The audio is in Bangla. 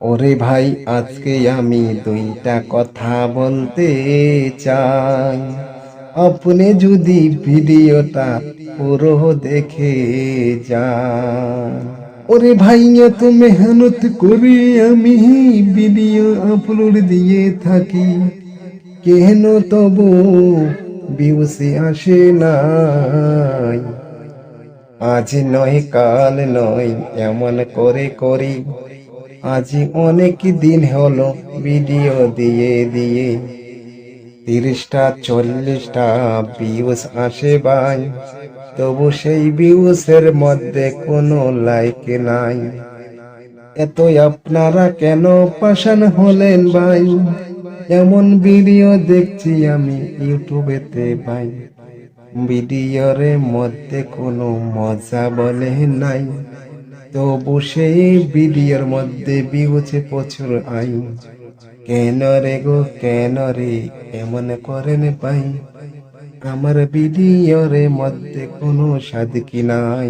ওরে ভাই, আজকে আমি দুইটা কথা বলতে চাই। আপনি যদি ভিডিওটা পুরো দেখে যান। ওরে ভাই, এত মেহনত করে আমি ভিডিও আপলোড দিয়ে থাকি। কেন তবু বিউসি আসে নাই? আজ নয়, কাল নয়, এমন করে করি। আজ অনেক দিন হলো ভিডিও দিয়ে দিয়ে। তিরিশটা, চল্লিশটা ভিউস আসে ভাই। তবু সেই ভিউসের মধ্যে কোনো লাইক নাই। এত আপনারা কেন পাশান হলেন ভাই? এমন ভিডিও দেখছি আমি ইউটিউবেতে ভাই। ভিডিওর মধ্যে কোনো মজা বলে নাই। তবু সেই বিডিওর মধ্যে বিউছে প্রচুর আয়ু কেন রে গো, কেন রে, এমন করেন পাই আমার বিডিওর মধ্যে কোনো সাদ কি নাই?